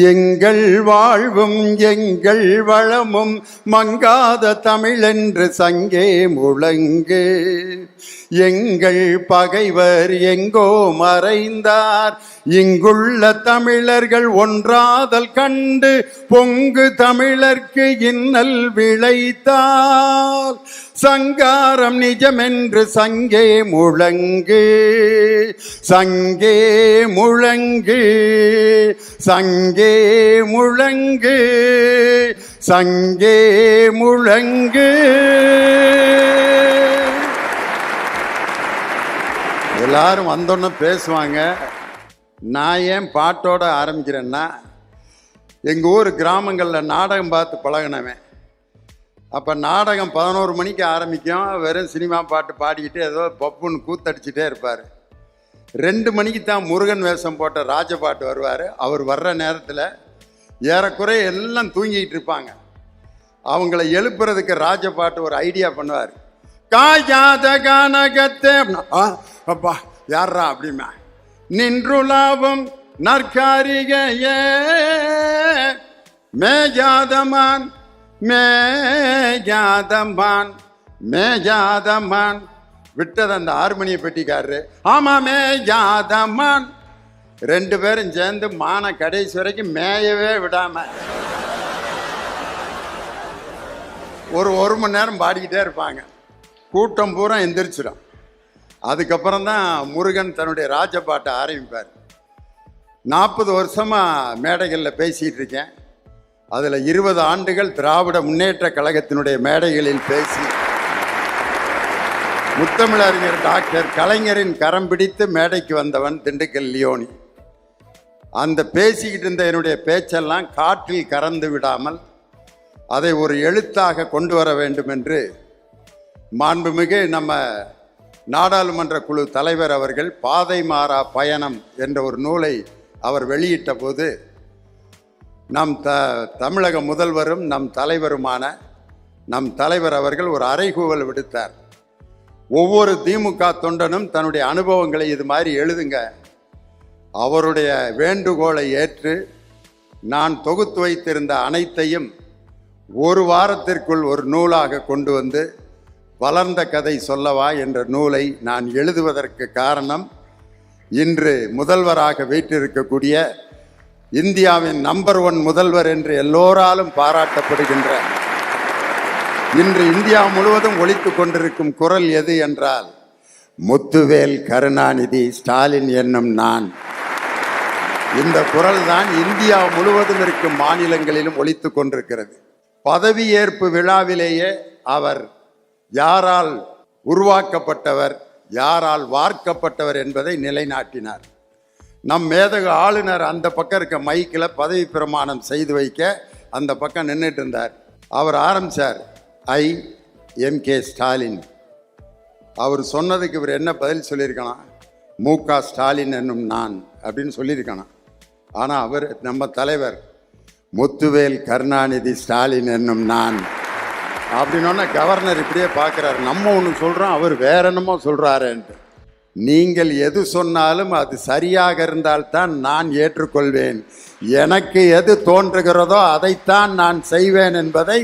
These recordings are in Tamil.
எங்கள் வாழ்வும் எங்கள் வளமும் மங்காத தமிழென்று சங்கே முழங்கு. எங்கள் பகைவர் எங்கோ மறைந்தார். இங்குள்ள தமிழர்கள் ஒன்றாதல் கண்டு பொங்கு தமிழர்க்கு இன்னல் விளைத்தால். சங்காரம் நிஜமென்று சங்கே முழங்கு. சங்கே முழங்கு. சங்கே முழங்கு. சங்கே முழங்கு. எல்லாரும் வந்தோன்னு பேசுவாங்க. நான் ஏன் பாட்டோட ஆரம்பிக்கிறேன்னா எங்கள் ஊர் கிராமங்களில் நாடகம் பார்த்து பழகினவன். அப்போ நாடகம் பதினோரு மணிக்கு ஆரம்பிக்கும். வெறும் சினிமா பாட்டு பாடிக்கிட்டு ஏதோ பப்புன்னு கூத்தடிச்சிட்டே இருப்பார். ரெண்டு மணிக்கு தான் முருகன் வேஷம் போட்ட ராஜபாட்டு வருவார். அவர் வர்ற நேரத்தில் ஏறக்குறைய எல்லாம் தூங்கிக்கிட்டு இருப்பாங்க. அவங்கள எழுப்புறதுக்கு ராஜபாட்டு ஒரு ஐடியா பண்ணுவார். காயாத கனகத்தே "ஆ, அப்பா யாரா அப்படிமா நின்று லாபம் நற்காரிகையே மேஜாதமான் மேஜாதம்பான் மேஜாதம்பான். விட்டது அந்த ஆறுமணிய பெட்டிக்காரரு. ஆமா மேஜாதமான் ரெண்டு பேரும் சேர்ந்து மான கடைசி வரைக்கும் மேயவே விடாம. ஒரு ஒரு மணி நேரம் பாடிக்கிட்டே இருப்பாங்க. கூட்டம் பூரா எந்திரிச்சிடும் அதுக்கப்புறம் தான் முருகன் தன்னுடைய ராஜபாட்டை ஆரம்பிப்பார். நாற்பது வருஷமாக மேடைகளில் பேசிகிட்டு இருக்கேன். அதில் இருபது ஆண்டுகள் திராவிட முன்னேற்ற கழகத்தினுடைய மேடைகளில் பேசி முத்தமிழறிஞர் டாக்டர் கலைஞரின் கரம் பிடித்து மேடைக்கு வந்தவன் திண்டுக்கல் லியோனி. அந்த பேசிக்கிட்டு இருந்த என்னுடைய பேச்செல்லாம் காற்றில் கறந்து விடாமல் அதை ஒரு எழுத்தாக கொண்டு வர வேண்டும் என்று மாண்புமிகு நம்ம நாடாளுமன்ற குழு தலைவர் அவர்கள் பாதை மாறா பயணம் என்ற ஒரு நூலை அவர் வெளியிட்ட போது நம் த தமிழக முதல்வரும் நம் தலைவருமான நம் தலைவர் அவர்கள் ஒரு அறைகூவல் விடுத்தார். ஒவ்வொரு திமுக தொண்டனும் தன்னுடைய அனுபவங்களை இது மாதிரி எழுதுங்க. அவருடைய வேண்டுகோளை ஏற்று நான் தொகுத்து வைத்திருந்த அனைத்தையும் ஒரு வாரத்திற்குள் ஒரு நூலாக கொண்டு வந்து வளர்ந்த கதை சொல்லவா என்ற நூலை நான் எழுதுவதற்கு காரணம் இன்று முதல்வராக வீற்றிருக்கக்கூடிய இந்தியாவின் நம்பர் ஒன் முதல்வர் என்று எல்லோராலும் பாராட்டப்படுகின்ற இன்று இந்தியா முழுவதும் ஒழித்து கொண்டிருக்கும் குரல் எது என்றால் முத்துவேல் கருணாநிதி ஸ்டாலின் என்னும் நான். இந்த குரல் தான் இந்தியா முழுவதும் இருக்கும் மாநிலங்களிலும் ஒழித்து கொண்டிருக்கிறது. பதவியேற்பு விழாவிலேயே அவர் யாரால் உருவாக்கப்பட்டவர் யாரால் வார்க்கப்பட்டவர் என்பதை நிலைநாட்டினார். நம் மேதக ஆளுநர் அந்த பக்கம் இருக்க மைக்கில் பதவி பிரமாணம் செய்து வைக்க அந்த பக்கம் நின்றுட்டு இருந்தார். அவர் ஆரம்பிச்சார் ஐ எம் கே ஸ்டாலின். அவர் சொன்னதுக்கு இவர் என்ன பதில் சொல்லியிருக்கலாம் மு க ஸ்டாலின் என்னும் நான் அப்படின்னு சொல்லியிருக்கணும் ஆனால் அவர் நம்ம தலைவர் முத்துவேல் கருணாநிதி ஸ்டாலின் என்னும் நான். அப்படின்னோடனே கவர்னர் இப்படியே பார்க்குறாரு. நம்ம ஒன்று சொல்கிறோம் அவர் வேற என்னமோ சொல்கிறாருன்ட்டு நீங்கள் எது சொன்னாலும் அது சரியாக இருந்தால்தான் நான் ஏற்றுக்கொள்வேன். எனக்கு எது தோன்றுகிறதோ அதைத்தான் நான் செய்வேன் என்பதை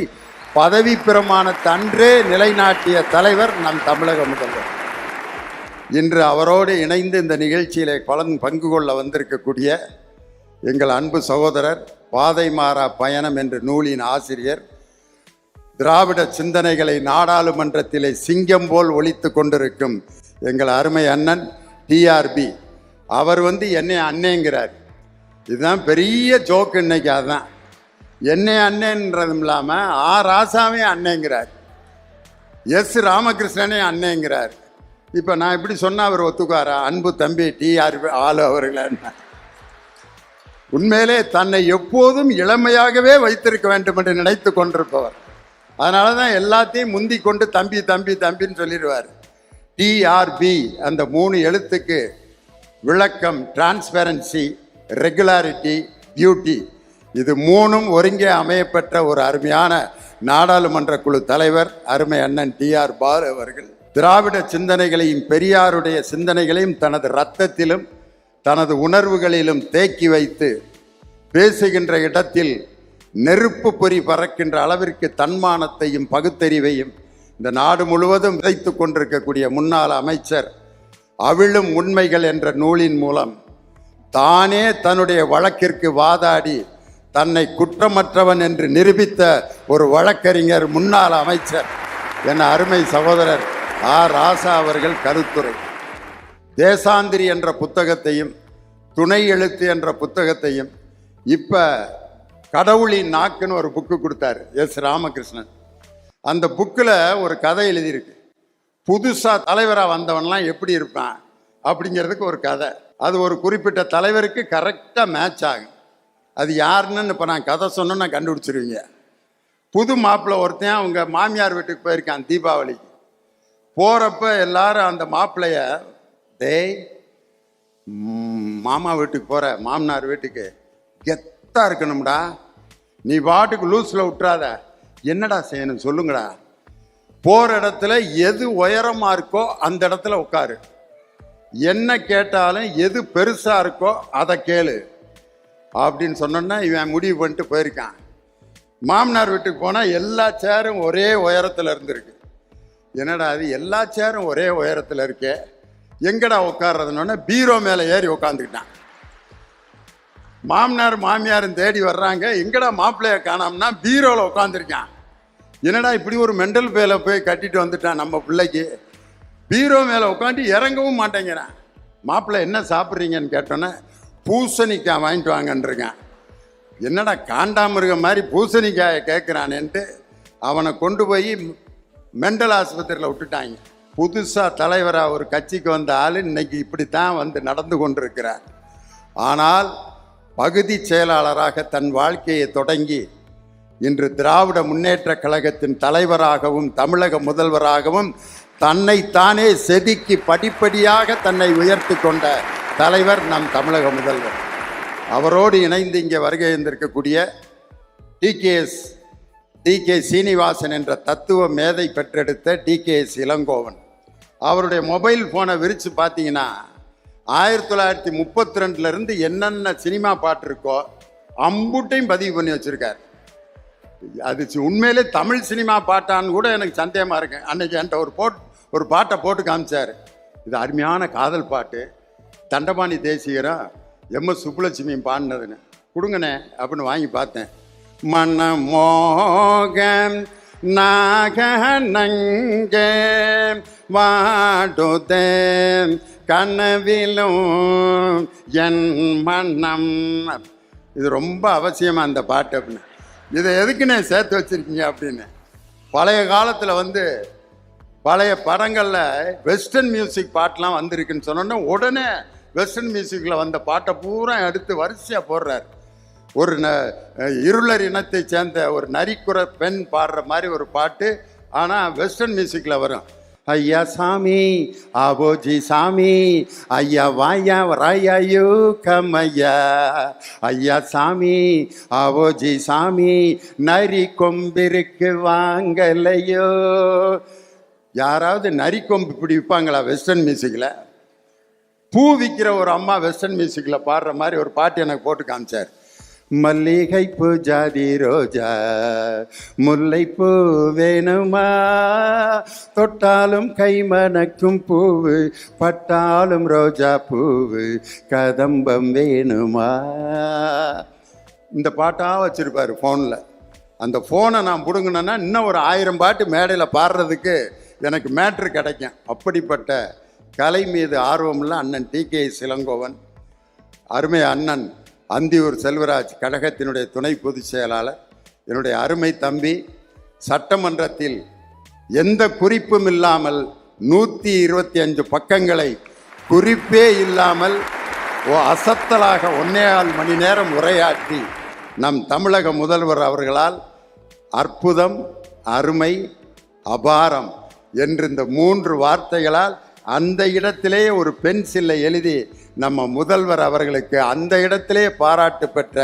பதவி பிரமாணத்தன்றே நிலைநாட்டிய தலைவர் நம் தமிழக முதல்வர். இன்று அவரோடு இணைந்து இந்த நிகழ்ச்சியிலே பலன் பங்கு கொள்ள வந்திருக்கக்கூடிய எங்கள் அன்பு சகோதரர் பாதை மாறா பயணம் என்ற நூலின் ஆசிரியர் திராவிட சிந்தனைகளை நாடாளுமன்றத்திலே சிங்கம் போல் ஒழித்து கொண்டிருக்கும் எங்கள் அருமை அண்ணன் டிஆர்பி அவர் வந்து என்னை அண்ணேங்கிறார். இதுதான் பெரிய ஜோக்கு இன்னைக்கு அதுதான். என்னை அண்ணன்றதும் இல்லாமல் ஆ ராசாவே அண்ணேங்கிறார். எஸ் ராமகிருஷ்ணனே அண்ணேங்கிறார். இப்போ நான் இப்படி சொன்னால் அவர் ஒத்துக்காரா அன்பு தம்பி டிஆர்பி ஆளு அவர்களே. உண்மையிலே தன்னை எப்போதும் இளமையாகவே வைத்திருக்க வேண்டும் என்று நினைத்து கொண்டிருப்பவர். அதனால தான் எல்லாத்தையும் முந்தி கொண்டு தம்பி தம்பி தம்பின்னு சொல்லிடுவார். டிஆர்பி அந்த மூணு எழுத்துக்கு விளக்கம் டிரான்ஸ்பரன்சி ரெகுலாரிட்டி பியூட்டி இது மூணும் ஒருங்கே அமையப்பெற்ற ஒரு அருமையான நாடாளுமன்ற குழு தலைவர் அருமை அண்ணன் டிஆர் பால் அவர்கள். திராவிட சிந்தனைகளையும் பெரியாருடைய சிந்தனைகளையும் தனது இரத்தத்திலும் தனது உணர்வுகளிலும் தேக்கி வைத்து பேசுகின்ற இடத்தில் நெருப்பு பொறி பறக்கின்ற அளவிற்கு தன்மானத்தையும் பகுத்தறிவையும் இந்த நாடு முழுவதும் விதைத்து கொண்டிருக்கக்கூடிய முன்னாள் அமைச்சர் அவிழும் உண்மைகள் என்ற நூலின் மூலம் தானே தன்னுடைய வழக்கிற்கு வாதாடி தன்னை குற்றமற்றவன் என்று நிரூபித்த ஒரு வழக்கறிஞர் முன்னாள் அமைச்சர். என் அருமை சகோதரர் ஆ. ராசா அவர்கள் கருத்துரை. தேசாந்திரி என்ற புத்தகத்தையும் துணை எழுத்து என்ற புத்தகத்தையும் இப்போ கடவுளின் நாக்குன்னு ஒரு புக்கு கொடுத்தாரு. எஸ். ராமகிருஷ்ணன். அந்த புக்கில் ஒரு கதை எழுதியிருக்கு. புதுசாக தலைவராக வந்தவன்லாம் எப்படி இருப்பான்? அப்படிங்கிறதுக்கு ஒரு கதை. அது ஒரு குறிப்பிட்ட தலைவருக்கு கரெக்டாக மேட்ச் ஆகும். அது யாருன்னு இப்போ நான் கதை சொன்னேன்னா கண்டுபிடிச்சிருவீங்க. புது மாப்பிள்ளை ஒருத்தன் அவங்க மாமியார் வீட்டுக்கு போயிருக்கான் தீபாவளிக்கு. போகிறப்ப எல்லாரும் அந்த மாப்பிள்ளைய டேய் மாமா வீட்டுக்கு போகிற மாமனார் வீட்டுக்கு கெத்தாக இருக்கணும்டா. நீ பாட்டுக்கு லூஸில் விட்டுறாத. என்னடா செய்யணும் சொல்லுங்கடா. போகிற இடத்துல எது உயரமாக இருக்கோ அந்த இடத்துல உட்காரு. என்ன கேட்டாலும் எது பெருசாக இருக்கோ அதை கேளு. அப்படின்னு சொன்னோன்னா இவன் முடிவு பண்ணிட்டு போயிருக்கான். மாமனார் வீட்டுக்கு போனால் எல்லா சேரும் ஒரே உயரத்தில் இருந்திருக்கு. என்னடா அது எல்லா சேரும் ஒரே உயரத்தில் இருக்கே. எங்கடா உட்கார்றதுன்னு பீரோ மேலே ஏறி உட்காந்துக்கிட்டான் மாமனார் மாமியாரும் தேடி வர்றாங்க. எங்கடா மாப்பிள்ளைய காணோம்னா பீரோவில் உட்காந்துருக்கான் என்னடா இப்படி ஒரு மெண்டல் பேல போய் கட்டிட்டு வந்துட்டான் நம்ம பிள்ளைக்கு? பீரோ மேலே உட்காந்து இறங்கவும் மாட்டேங்கிறான். மாப்பிள்ளை என்ன சாப்பிட்றீங்கன்னு கேட்டோன்னே பூசணிக்காய் வாங்கிட்டு வாங்கன்றிருக்கான். என்னடா காண்டாமிருகம் மாதிரி பூசணிக்காயை கேட்குறானேன்ட்டு அவனை கொண்டு போய் மெண்டல் ஆஸ்பத்திரியில் விட்டுட்டாங்க. புதுசாக தலைவராக ஒரு கட்சிக்கு வந்த ஆள் இன்னைக்கு இப்படி தான் வந்து நடந்து கொண்டிருக்கிறார். ஆனால் பகுதி செயலாளராக தன் வாழ்க்கையை தொடங்கி இன்று திராவிட முன்னேற்ற கழகத்தின் தலைவராகவும் தமிழக முதல்வராகவும் தன்னைத்தானே செதுக்கி படிப்படியாக தன்னை உயர்த்தி கொண்ட தலைவர் நம் தமிழக முதல்வர். அவரோடு இணைந்து இங்கே வருகை இருந்திருக்கக்கூடிய டிகேஎஸ் டிகே சீனிவாசன் என்ற தத்துவ மேதை பெற்றெடுத்த டிகேஎஸ் இளங்கோவன். அவருடைய மொபைல் ஃபோனை விரித்து பார்த்தீங்கன்னா ஆயிரத்தி தொள்ளாயிரத்தி முப்பத்தி ரெண்டுலேருந்து என்னென்ன சினிமா பாட்டு இருக்கோ அம்புட்டையும் பதிவு பண்ணி வச்சுருக்கார். அது உண்மையிலே தமிழ் சினிமா பாட்டான்னு கூட எனக்கு சந்தேகமாக இருக்கு. அன்னைக்கு என்கிட்ட ஒரு போட் ஒரு பாட்டை போட்டு காமிச்சார். இது அருமையான காதல் பாட்டு. தண்டபாணி தேசிகரும் எம்எஸ் சுப்புலட்சுமியும் பாடினதுன்னு. கொடுங்கண்ணே அப்படின்னு வாங்கி பார்த்தேன். மனமோகம் நாகனங்கே வாடுதே கனவிலும் என் மன்னம் இது ரொம்ப அவசியமாக அந்த பாட்டு அப்படின்னு. இதை எதுக்குண்ணே சேர்த்து வச்சிருக்கீங்க அப்படின்னு. பழைய காலத்தில் வந்து பழைய படங்களில் வெஸ்டர்ன் மியூசிக் பாட்டெலாம் வந்திருக்குன்னு சொன்னோன்னே உடனே வெஸ்டர்ன் மியூசிக்கில் வந்த பாட்டை பூரா எடுத்து வரிசையாக போடுறார். ஒரு ந இருளர் இனத்தை சேர்ந்த ஒரு நரிக்குற பெண் பாடுற மாதிரி ஒரு பாட்டு. ஆனால் வெஸ்டர்ன் மியூசிக்கில் வரும். ஐயா சாமி ஆபோஜி சாமி ஐயா வாயா ராயாயோ கம்மையா ஐயா சாமி ஆபோஜி சாமி நரி கொம்பிற்கு வாங்கலையோ. யாராவது நரி கொம்பு இப்படி விற்பாங்களா வெஸ்டர்ன் மியூசிக்கில்? பூ விற்கிற ஒரு அம்மா வெஸ்டர்ன் மியூசிக்கில் பாடுற மாதிரி ஒரு பாட்டு எனக்கு போட்டு காமிச்சார். மல்லிகை பூ ஜாதி ரோஜா முல்லைப்பூ வேணுமா? தொட்டாலும் கை மணக்கும் பூவு பட்டாலும் ரோஜா பூவு கதம்பம் வேணுமா? இந்த பாட்டாக வச்சுருப்பாரு ஃபோனில் அந்த ஃபோனை நான் பிடுங்கினேன்னா இன்னும் ஒரு ஆயிரம் பாட்டு மேடையில் பாடுறதுக்கு எனக்கு மேட்ரு கிடைக்கும். அப்படிப்பட்ட கலை மீது ஆர்வமில்ல அண்ணன் டி கே சிலங்கோவன் அருமை அண்ணன் அந்தியூர் செல்வராஜ் கழகத்தினுடைய துணை பொதுச் செயலாளர் என்னுடைய அருமை தம்பி சட்டமன்றத்தில் எந்த குறிப்பும் இல்லாமல் நூற்றி இருபத்தி அஞ்சு பக்கங்களை குறிப்பே இல்லாமல் ஓ அசத்தலாக ஒன்னேகால் மணி நேரம் உரையாற்றி நம் தமிழக முதல்வர் அவர்களால் அற்புதம் அருமை அபாரம் என்று இந்த மூன்று வார்த்தைகளால் அந்த இடத்திலே ஒரு பென்சிலை எழுதி நம்ம முதல்வர் அவர்களுக்கு அந்த இடத்திலே பாராட்டு பெற்ற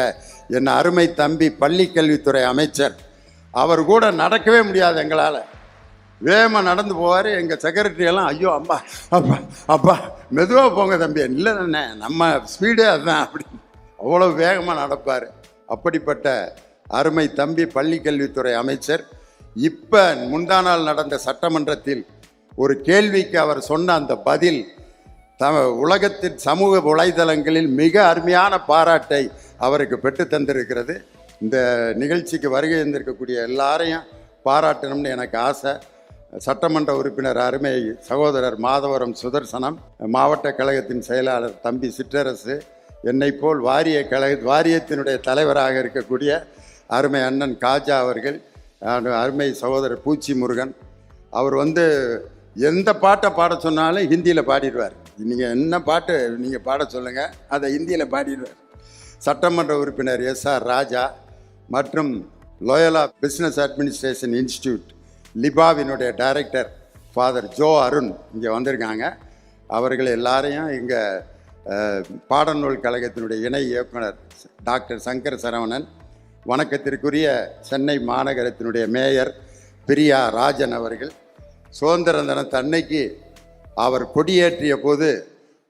என் அருமை தம்பி பள்ளிக்கல்வித்துறை அமைச்சர். அவர் கூட நடக்கவே முடியாது எங்களால். வேகமாக நடந்து போவார் எங்கள் செக்ரட்டரியெல்லாம் ஐயோ அம்மா அப்பா அப்பா மெதுவாக போங்க தம்பி இல்லை தானே நம்ம ஸ்பீடே அதுதான் அப்படி அவ்வளோ வேகமாக நடப்பார். அப்படிப்பட்ட அருமை தம்பி பள்ளிக்கல்வித்துறை அமைச்சர். இப்போ முந்தா நாள் நடந்த சட்டமன்றத்தில் ஒரு கேள்விக்கு அவர் சொன்ன அந்த பதில் த உலகத்தின் சமூக வலைதளங்களில் மிக அருமையான பாராட்டை அவருக்கு பெற்று தந்திருக்கிறது. இந்த நிகழ்ச்சிக்கு வருகை இருந்திருக்கக்கூடிய எல்லாரையும் பாராட்டணும்னு எனக்கு ஆசை. சட்டமன்ற உறுப்பினர் அருமை சகோதரர் மாதவரம் சுதர்சனம் மாவட்ட கழகத்தின் செயலாளர் தம்பி சிற்றரசு என்னை போல் வாரிய கழக வாரியத்தினுடைய தலைவராக இருக்கக்கூடிய அருமை அண்ணன் காஜா அவர்கள் அருமை சகோதரர் பூச்சி முருகன் அவர் வந்து எந்த பாட்டை பாட சொன்னாலும் ஹிந்தியில் பாடிடுவார். நீங்கள் என்ன பாட்டு நீங்கள் பாட சொல்லுங்கள் அதை ஹிந்தியில் பாடிடுவார். சட்டமன்ற உறுப்பினர் எஸ் ஆர் ராஜா மற்றும் லோயலா பிஸ்னஸ் அட்மினிஸ்ட்ரேஷன் இன்ஸ்டியூட் லிபாவினுடைய டைரக்டர் ஃபாதர் ஜோ அருண் இங்கே வந்திருக்காங்க. அவர்கள் எல்லாரையும் இங்கே பாடநூல் கழகத்தினுடைய இணை இயக்குனர் டாக்டர் சங்கர் சரவணன் வணக்கத்திற்குரிய சென்னை மாநகரத்தினுடைய மேயர் பிரியா ராஜன் அவர்கள் சுதந்திர தினத்து அன்னைக்கு அவர் கொடியேற்றிய போது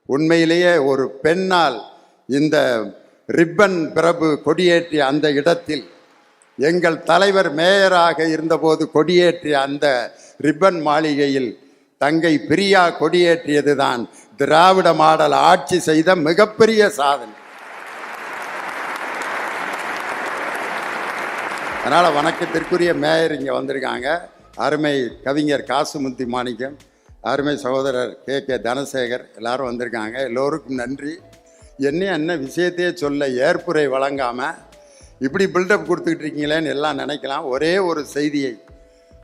உண்மையிலேயே ஒரு பெண்ணால் இந்த ரிப்பன் பிரபு கொடியேற்றிய அந்த இடத்தில் எங்கள் தலைவர் மேயராக இருந்தபோது கொடியேற்றிய அந்த ரிப்பன் மாளிகையில் தங்கை பிரியா கொடியேற்றியது தான் திராவிட மாடல் ஆட்சி செய்த மிகப்பெரிய சாதனை. அதனால் வணக்கத்திற்குரிய மேயர் இங்கே வந்திருக்காங்க. அருமை கவிஞர் காசுமுத்தி மாணிக்கம் அருமை சகோதரர் கே. கே. தனசேகர் எல்லாரும் வந்திருக்காங்க. எல்லோருக்கும் நன்றி. என்ன என்ன விஷயத்தையே சொல்ல ஏற்புரை வழங்காமல் இப்படி பில்டப் கொடுத்துக்கிட்டு இருக்கீங்களேன்னு எல்லாம் நினைக்கலாம். ஒரே ஒரு செய்தியை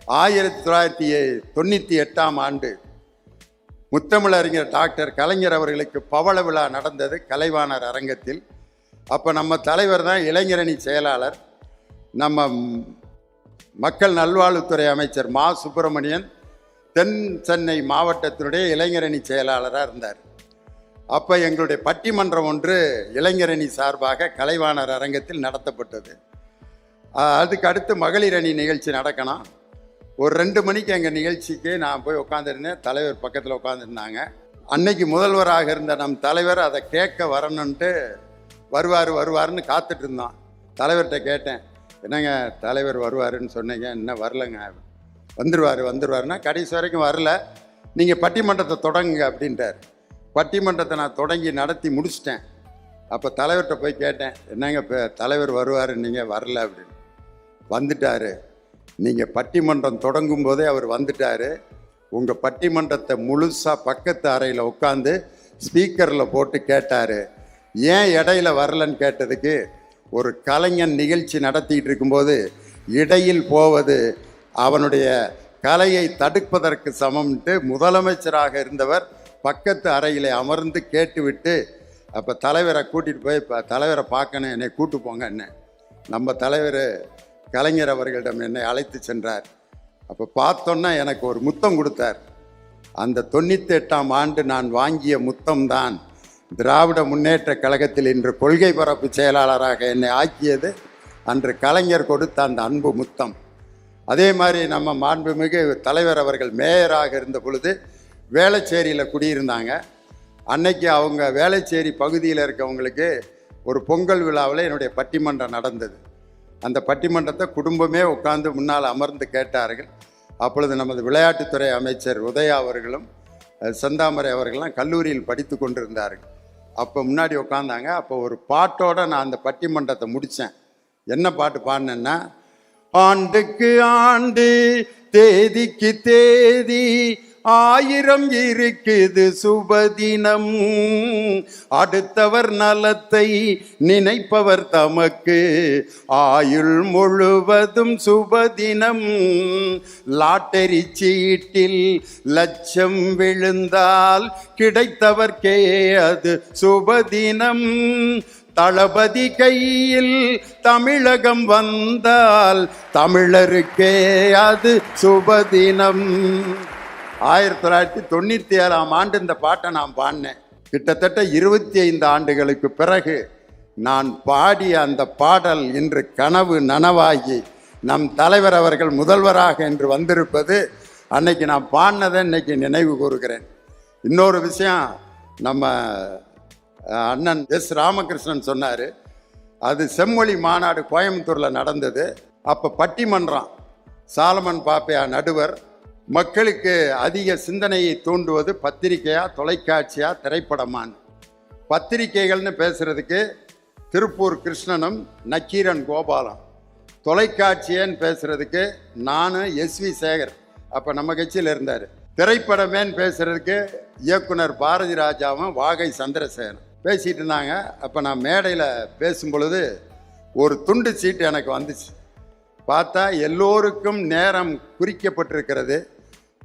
ஆயிரத்தி தொள்ளாயிரத்தி தொண்ணூற்றி எட்டாம் ஆண்டு முத்தமிழறிஞர் டாக்டர் கலைஞர் அவர்களுக்கு பவள விழா நடந்தது கலைவாணர் அரங்கத்தில். அப்போ நம்ம தலைவர் தான் இளைஞரணி செயலாளர். நம்ம மக்கள் நல்வாழ்வுத்துறை அமைச்சர் மா. சுப்பிரமணியன் தென் சென்னை மாவட்டத்தினுடைய இளைஞரணி செயலாளராக இருந்தார். அப்போ எங்களுடைய பட்டிமன்றம் ஒன்று இளைஞரணி சார்பாக கலைவாணர் அரங்கத்தில் நடத்தப்பட்டது. அதுக்கு அடுத்து மகளிர் அணி நிகழ்ச்சி நடக்கணும். ஒரு ரெண்டு மணிக்கு எங்கள் நிகழ்ச்சிக்கு நான் போய் உட்காந்துருந்தேன் தலைவர் பக்கத்தில் உட்காந்துருந்தாங்க அன்னைக்கு முதல்வராக இருந்த நம் தலைவர் அதை கேட்க வரணுன்ட்டு வருவார் வருவாருன்னு காத்துட்டு இருந்தோம் தலைவர்கிட்ட கேட்டேன். என்னங்க தலைவர் வருவாருன்னு சொன்னீங்க இன்னும் வரலங்க. வந்துடுவார் வந்துடுவாருன்னா கடைசி வரைக்கும் வரல. நீங்கள் பட்டிமன்றத்தை தொடங்குங்க அப்படின்ட்டார். பட்டிமன்றத்தை நான் தொடங்கி நடத்தி முடிச்சிட்டேன். அப்போ தலைவர்கிட்ட போய் கேட்டேன் என்னங்க இப்போ தலைவர் வருவார் நீங்கள் வரல அப்படின்னு. வந்துட்டாரு. நீங்கள் பட்டிமன்றம் தொடங்கும் போதே அவர் வந்துட்டார். உங்கள் பட்டிமன்றத்தை முழுசாக பக்கத்து அறையில் உட்காந்து ஸ்பீக்கரில் போட்டு கேட்டார். ஏன் இடையில வரலன்னு கேட்டதுக்கு ஒரு கலைஞன் நிகழ்ச்சி நடத்திட்டு இருக்கும்போது இடையில் போவது அவனுடைய கலையை தடுப்பதற்கு சமம்ட்டு முதலமைச்சராக இருந்தவர் பக்கத்து அறையில் அமர்ந்து கேட்டுவிட்டு அப்போ தலைவரை கூட்டிகிட்டு போய் இப்போ தலைவரை பார்க்கணும் என்னை கூட்டு போங்க என்ன நம்ம தலைவர் கலைஞர் அவர்களிடம் என்னை அழைத்து சென்றார். அப்போ பார்த்தோன்னா எனக்கு ஒரு முத்தம் கொடுத்தார். அந்த தொண்ணூற்றி எட்டாம் ஆண்டு நான் வாங்கிய முத்தம் தான் திராவிட முன்னேற்ற கழகத்தில் இன்று கொள்கை பரப்பு செயலாளராக என்னை ஆக்கியது அன்று கலைஞர் கொடுத்த அந்த அன்பு முத்தம். அதே மாதிரி நம்ம மாண்புமிகு தலைவர் அவர்கள் மேயராக இருந்த பொழுது வேளச்சேரியில் குடியிருந்தாங்க. அன்னைக்கு அவங்க வேளச்சேரி பகுதியில் இருக்கவங்களுக்கு ஒரு பொங்கல் விழாவில் என்னுடைய பட்டிமன்றம் நடந்தது. அந்த பட்டிமன்றத்தை குடும்பமே உட்கார்ந்து முன்னால் அமர்ந்து கேட்டார்கள். அப்பொழுது நமது விளையாட்டுத்துறை அமைச்சர் உதயா அவர்களும் செந்தாமரை அவர்கள்லாம் கல்லூரியில் படித்து கொண்டிருந்தார்கள். அப்போ முன்னாடி உட்காந்தாங்க அப்போ ஒரு பாட்டோட நான் அந்த பட்டிமன்றத்தை முடித்தேன் என்ன பாட்டு பாடினேன்னா ஆண்டுக்கு ஆண்டு தேதிக்கு தேதி ஆயிரம் இருக்குது சுபதினம். அடுத்தவர் நலத்தை நினைப்பவர் தமக்கு. ஆயுள் முழுவதும் சுபதினம். லாட்டரி சீட்டில் லட்சம் விழுந்தால் கிடைத்தவர்க்கே அது சுபதினம். தளபதி கையில் தமிழகம் வந்தால் தமிழருக்கே அது சுபதினம். ஆயிரத்தி தொள்ளாயிரத்தி தொண்ணூற்றி ஏழாம் ஆண்டு இந்த பாட்டை நான் பாடினேன். கிட்டத்தட்ட இருபத்தி ஐந்து ஆண்டுகளுக்கு பிறகு நான் பாடிய அந்த பாடல் இன்று கனவு நனவாகி நம் தலைவர் அவர்கள் முதல்வராக என்று வந்திருப்பது அன்னைக்கு நான் பாடினதை இன்னைக்கு நினைவு கூறுகிறேன். இன்னொரு விஷயம் நம்ம அண்ணன் எஸ் ராமகிருஷ்ணன் சொன்னார் அது செம்மொழி மாநாடு கோயம்புத்தூரில் நடந்தது. அப்போ பட்டிமன்றம் சாலமன் பாப்பையா நடுவர் மக்களுக்கு அதிக சிந்தனையை தூண்டுவது பத்திரிகையா தொலைக்காட்சியா திரைப்படமான்னு. பத்திரிக்கைகள்னு பேசுகிறதுக்கு திருப்பூர் கிருஷ்ணனும் நக்கீரன் கோபாலம். தொலைக்காட்சியன்னு பேசுகிறதுக்கு நானும் எஸ்வி சேகர். அப்போ நம்ம கட்சியில் இருந்தார். திரைப்படமேன்னு பேசுகிறதுக்கு இயக்குனர் பாரதி ராஜாவும் வாகை சந்திரசேகரன் பேசிகிட்டு இருந்தாங்க. அப்போ நான் மேடையில் பேசும் பொழுது ஒரு துண்டு சீட்டு எனக்கு வந்துச்சு. பார்த்தா எல்லோருக்கும் நேரம் குறிக்கப்பட்டிருக்கிறது.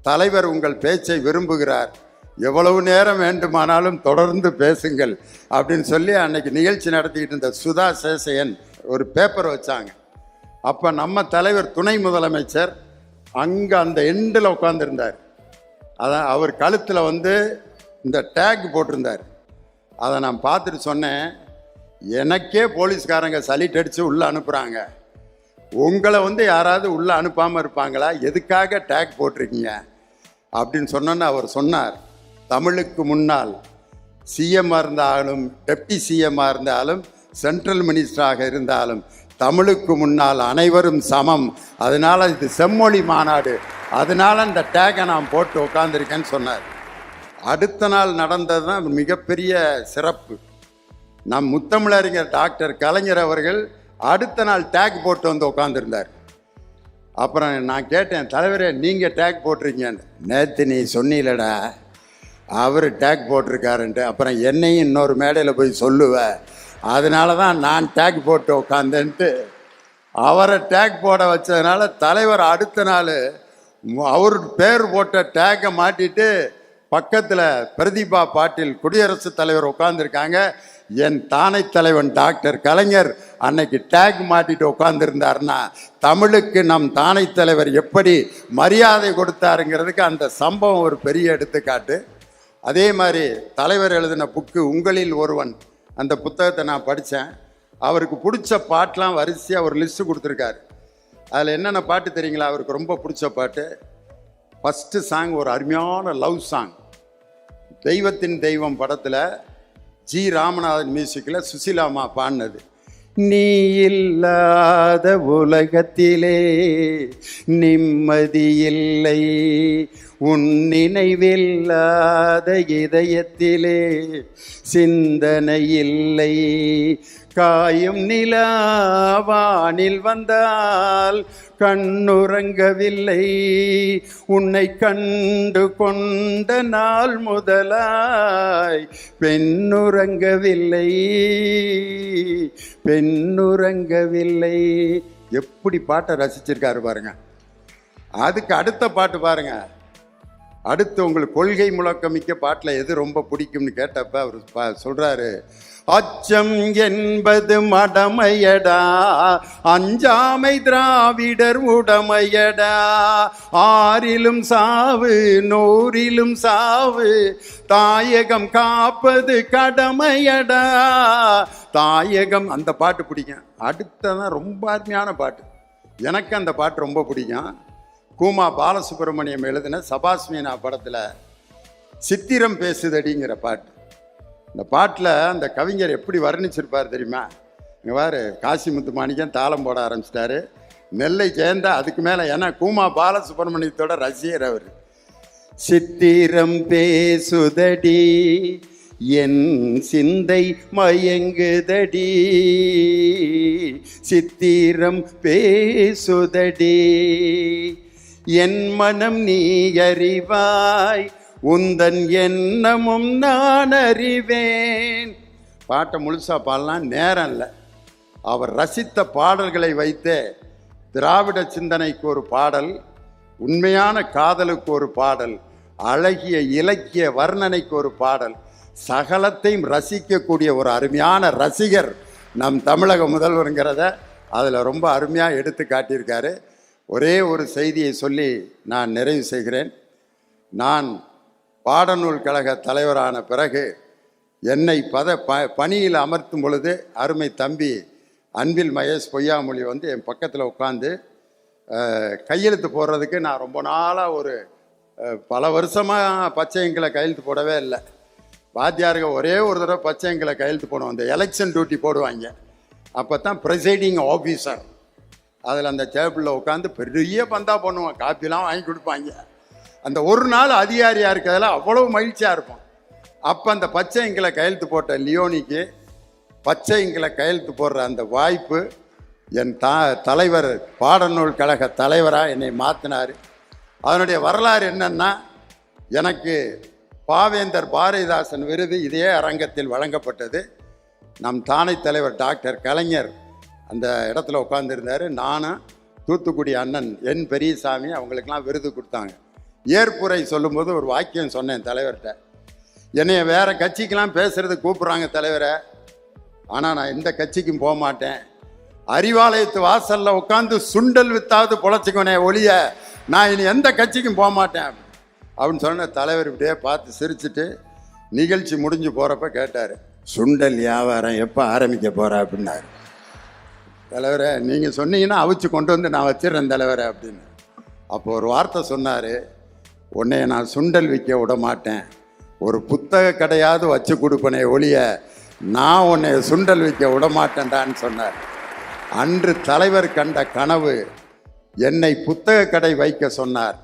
தலைவர் உங்கள் பேச்சை விரும்புகிறார். எவ்வளவு நேரம் வேண்டுமானாலும் தொடர்ந்து பேசுங்கள் அப்படின்னு சொல்லி அன்னைக்கு நிகழ்ச்சி நடத்திக்கிட்டு இருந்த சுதா சேசையன் ஒரு பேப்பர் வச்சாங்க. அப்போ நம்ம தலைவர் துணை முதலமைச்சர் அங்கே அந்த எண்டில் உட்காந்துருந்தார் அதான் அவர் கழுத்தில் வந்து இந்த டேக் போட்டிருந்தார். அதை நான் பார்த்துட்டு சொன்னேன் எனக்கே போலீஸ்காரங்க சலிட் அடித்து உள்ளே அனுப்புகிறாங்க உங்களை வந்து யாராவது உள்ளே அனுப்பாமல் இருப்பாங்களா? எதுக்காக டேக் போட்டிருக்கீங்க? அப்படின்னு சொன்னோன்னு அவர் சொன்னார். தமிழுக்கு முன்னால் சிஎம்மாக இருந்தாலும் டெப்டி சிஎம்மாக இருந்தாலும் சென்ட்ரல் மினிஸ்டராக இருந்தாலும் தமிழுக்கு முன்னால் அனைவரும் சமம். அதனால் இது செம்மொழி மாநாடு. அதனால் இந்த டேகை நான் போட்டு உட்காந்துருக்கேன்னு சொன்னார். அடுத்த நாள் நடந்தது தான் மிகப்பெரிய சிறப்பு. நம் முத்தமிழறிஞர் டாக்டர் கலைஞர் அவர்கள் அடுத்த நாள் டேக் போட்டு வந்து உட்காந்துருந்தார் அப்புறம் நான் கேட்டேன் தலைவரே நீங்கள் டேக் போட்டிருக்கீங்கன்னு. நேற்று நீ சொன்னீங்களடா அவர் டேக் போட்டிருக்காருன்ட்டு. அப்புறம் என்னையும் இன்னொரு மேடையில் போய் சொல்லுவ. அதனால தான் நான் டேக் போட்டு உட்காந்தேன்ட்டு அவரை டேக் போட வச்சதுனால தலைவர் அடுத்த நாள் அவர் பேர் போட்ட டேக்கை மாட்டிட்டு பக்கத்தில் பிரதீபா பாட்டீல் குடியரசுத் தலைவர் உட்காந்துருக்காங்க என் தானை தலைவன் டாக்டர் கலைஞர் அன்னைக்கு டேக் மாட்டிட்டு உட்காந்துருந்தாருன்னா தமிழுக்கு நம் தானை தலைவர் எப்படி மரியாதை கொடுத்தாருங்கிறதுக்கு அந்த சம்பவம் ஒரு பெரிய எடுத்துக்காட்டு. அதே மாதிரி தலைவர் எழுதின புக்கு உங்களில் ஒருவன் அந்த புத்தகத்தை நான் படித்தேன் அவருக்கு பிடிச்ச பாட்டெலாம் வரிசையாக ஒரு லிஸ்ட்டு கொடுத்துருக்காரு. அதில் என்னென்ன பாட்டு தெரியுங்களா? அவருக்கு ரொம்ப பிடிச்ச பாட்டு. ஃபஸ்ட்டு சாங் ஒரு அருமையான லவ் சாங் தெய்வத்தின் தெய்வம் படத்தில் ஜி ராமநாதன் மியூசிக்கில் சுசிலாமா பாடினது. நீ இல்லாத உலகத்திலே நிம்மதி இல்லை. உன் நினைவில்லாத இதயத்திலே சிந்தனை இல்லை. காயும் நிலாவானில் வந்தால் கண்ணுறங்கவில்லை. உன்னை கண்டு கொண்ட நாள் முதலாய் பெண்ணுறங்கவில்லை. பெண்ணுறங்கவில்லை. எப்படி பாட்டை ரசிச்சிருக்காரு பாருங்க. அதுக்கு அடுத்த பாட்டு பாருங்கள் அடுத்து உங்களுக்கு கொள்கை முழக்கமிக்க பாட்டில் எது ரொம்ப பிடிக்கும்னு கேட்டப்ப அவர் சொல்கிறாரு அச்சம் என்பது மடமையடா அஞ்சாமை திராவிடர் உடமையடா ஆறிலும் சாவு நூறிலும் சாவு தாயகம் காப்பது கடமையடா தாயகம் அந்த பாட்டு பிடிக்கும். அடுத்ததான் ரொம்ப அருமையான பாட்டு. எனக்கு அந்த பாட்டு ரொம்ப பிடிக்கும். கூமா பாலசுப்ரமணியம் எழுதின சபாஸ்மீனா படத்தில் சித்திரம் பேசுதடிங்கிற பாட்டு. இந்த பாட்டில் அந்த கவிஞர் எப்படி வர்ணிச்சிருப்பார் தெரியுமா? இங்கே பாரு காசிமுத்து மாணிக்கம் தாளம் போட ஆரம்பிச்சிட்டாரு. நெல்லை ஜெயந்தா அதுக்கு மேலே ஏன்னா கூமா பாலசுப்ரமணியத்தோட ரசிகர் அவர். சித்திரம் பேசுதடி என் சிந்தை மயங்குதடி. சித்திரம் பேசுதடி என் மனம் நீ அறிவாய் உந்தன் எண்ணமும் நான் அறிவேன். பாட்டை முழுசா பாடலாம் நேரம் இல்லை. அவர் ரசித்த பாடல்களை வைத்தே திராவிட சிந்தனைக்கு ஒரு பாடல் உண்மையான காதலுக்கு ஒரு பாடல் அழகிய இலக்கிய வர்ணனைக்கு ஒரு பாடல் சகலத்தையும் ரசிக்கக்கூடிய ஒரு அருமையான ரசிகர் நம் தமிழக முதல்வருங்கிறத அதில் ரொம்ப அருமையாக எடுத்து காட்டியிருக்காரு. ஒரே ஒரு செய்தியை சொல்லி நான் நிறைவு செய்கிறேன். நான் பாடநூல் கழக தலைவரான பிறகு என்னை பத ப பணியில் அமர்த்தும் பொழுது அருமை தம்பி அன்பில் மகேஷ் பொய்யாமொழி வந்து என் பக்கத்தில் உட்காந்து கையெழுத்து போடுறதுக்கு நான் ரொம்ப நாளாக ஒரு பல வருஷமாக பச்சைங்களை கையெழுத்து போடவே இல்லை. வாத்தியாருங்க ஒரே ஒரு தடவை பச்சைங்களை கையெழுத்து போடுவோம் அந்த எலெக்ஷன் டியூட்டி போடுவாங்க. அப்போ தான் ப்ரிசைடிங் ஆஃபீஸர் அதில் அந்த டேபிளில் உட்காந்து பெரிய பந்தா பண்ணுவோம் காப்பிலாம் வாங்கி கொடுப்பாங்க. அந்த ஒரு நாள் அதிகாரியாக இருக்கிறதுல அவ்வளவு மகிழ்ச்சியாக இருப்போம் அப்போ அந்த பச்சை இங்கில கையெழுத்து போட்ட லியோனிக்கு பச்சை இங்கில கையெழுத்து போடுற அந்த வாய்ப்பு என் தா தலைவர் பாடநூல் கழக தலைவராக என்னை மாற்றினார் அதனுடைய வரலாறு என்னன்னா எனக்கு பாவேந்தர் பாரதிதாசன் விருது இதே அரங்கத்தில் வழங்கப்பட்டது. நம் தானை தலைவர் டாக்டர் கலைஞர் அந்த இடத்துல உட்காந்துருந்தார் நானும் தூத்துக்குடி அண்ணன் என் பெரியசாமி அவங்களுக்கெல்லாம் விருது கொடுத்தாங்க. ஏற்புரை சொல்லும்போது ஒரு வாக்கியம் சொன்னேன் தலைவர்கிட்ட. என்னைய வேறு கட்சிக்கெலாம் பேசுகிறது கூப்பிட்றாங்க தலைவரை. ஆனால் நான் எந்த கட்சிக்கும் போக மாட்டேன். அறிவாலயத்து வாசலில் உட்காந்து சுண்டல் வித்தாவது பொழைச்சிக்கோனே ஒளிய நான் இனி எந்த கட்சிக்கும் போக மாட்டேன். அப்படின்னு சொன்ன தலைவர் இப்படியே பார்த்து சிரிச்சுட்டு நிகழ்ச்சி முடிஞ்சு போகிறப்ப கேட்டார். சுண்டல் வியாபாரம் எப்போ ஆரம்பிக்க போகிற அப்படின்னாரு. தலைவரை நீங்கள் சொன்னீங்கன்னா அவிச்சு கொண்டு வந்து நான் வச்சிடறேன் தலைவரை அப்படின்னு. அப்போ ஒரு வார்த்தை சொன்னார் உன்னைய நான் சுண்டல் விற்க விட மாட்டேன். ஒரு புத்தக கடையாவது வச்சு கொடுப்பனே ஒழிய நான் உன்னை சுண்டல் விற்க விட மாட்டேன்டான்னு சொன்னார். அன்று தலைவர் கண்ட கனவு என்னை புத்தக கடை வைக்க சொன்னார்.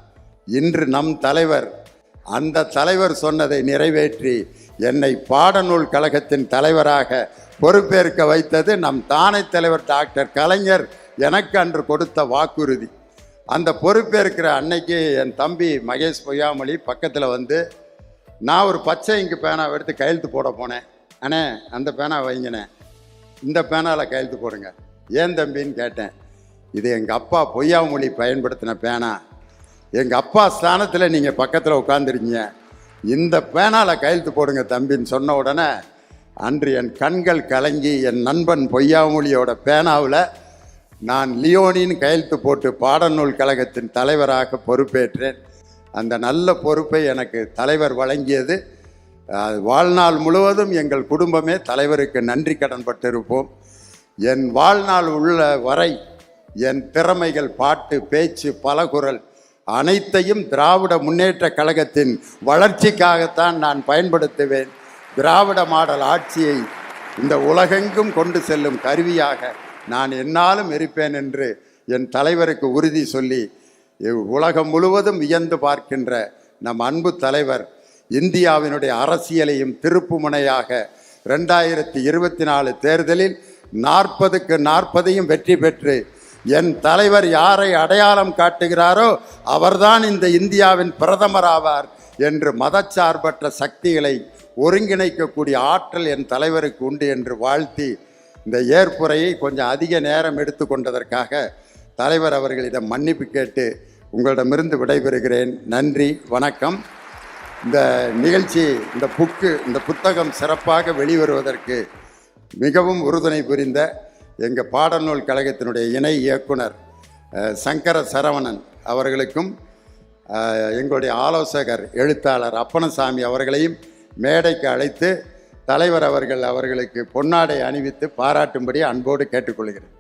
இன்று நம் தலைவர் அந்த தலைவர் சொன்னதை நிறைவேற்றி என்னை பாடநூல் கழகத்தின் தலைவராக பொறுப்பேற்க வைத்தது நம் தானை தலைவர் டாக்டர் கலைஞர் எனக்கு அன்று கொடுத்த வாக்குறுதி. அந்த பொறுப்பேற்கிற அன்னைக்கு என் தம்பி மகேஷ் பொய்யாமொழி பக்கத்தில் வந்து நான் ஒரு பச்சை இங்கு பேனாவை எடுத்து கையெழுத்து போட போனேன். அண்ணே அந்த பேனா வைங்கினேன் இந்த பேனாவில் கையெழுத்து போடுங்க. ஏன் தம்பின்னு கேட்டேன். இது எங்கள் அப்பா பொய்யாமொழி பயன்படுத்தின பேனா. எங்கள் அப்பா ஸ்தானத்தில் நீங்கள் பக்கத்தில் உட்காந்துருக்கீங்க இந்த பேனாவில் கையெழுத்து போடுங்க தம்பின்னு சொன்ன உடனே அன்று என் கண்கள் கலங்கி என் நண்பன் பொய்யாமொழியோட பேனாவில் நான் லியோனின் கையெழுத்து போட்டு பாடநூல் கழகத்தின் தலைவராக பொறுப்பேற்றேன். அந்த நல்ல பொறுப்பை எனக்கு தலைவர் வழங்கியது. வாழ்நாள் முழுவதும் எங்கள் குடும்பமே தலைவருக்கு நன்றி கடன் பட்டிருப்போம். என் வாழ்நாள் உள்ள வரை என் திறமைகள் பாட்டு பேச்சு பலகுரல் அனைத்தையும் திராவிட முன்னேற்ற கழகத்தின் வளர்ச்சிக்காகத்தான் நான் பயன்படுத்துவேன். திராவிட மாடல் ஆட்சியை இந்த உலகெங்கும் கொண்டு செல்லும் கருவியாக நான் என்னாலும் இருப்பேன் என்று என் தலைவருக்கு உறுதி சொல்லி உலகம் முழுவதும் வியந்து பார்க்கின்ற நம் அன்பு தலைவர் இந்தியாவினுடைய அரசியலையும் திருப்புமுனையாக ரெண்டாயிரத்தி இருபத்தி நாலு தேர்தலில் நாற்பதுக்கு நாற்பதையும் வெற்றி பெற்று என் தலைவர் யாரை அடையாளம் காட்டுகிறாரோ அவர்தான் இந்த இந்தியாவின் பிரதமர் ஆவார் என்று மதச்சார்பற்ற சக்திகளை ஒருங்கிணைக்கக்கூடிய ஆற்றல் என் தலைவருக்கு உண்டு என்று வாழ்த்தி இந்த ஏற்புரையை கொஞ்சம் அதிக நேரம் எடுத்துக்கொண்டதற்காக தலைவர் அவர்களிடம் மன்னிப்பு கேட்டு உங்களிடமிருந்து விடைபெறுகிறேன். நன்றி வணக்கம். இந்த நிகழ்ச்சி இந்த புக்கு இந்த புத்தகம் சிறப்பாக வெளிவருவதற்கு மிகவும் உறுதுணை புரிந்த எங்கள் பாடநூல் கழகத்தினுடைய இணை இயக்குனர் சங்கர சரவணன் அவர்களுக்கும் எங்களுடைய ஆலோசகர் எழுத்தாளர் அப்பனசாமி அவர்களையும் மேடைக்கு அழைத்து தலைவர் அவர்கள் அவர்களுக்கு பொன்னாடை அணிவித்து பாராட்டும்படி அன்போடு கேட்டுக்கொள்கிறேன்.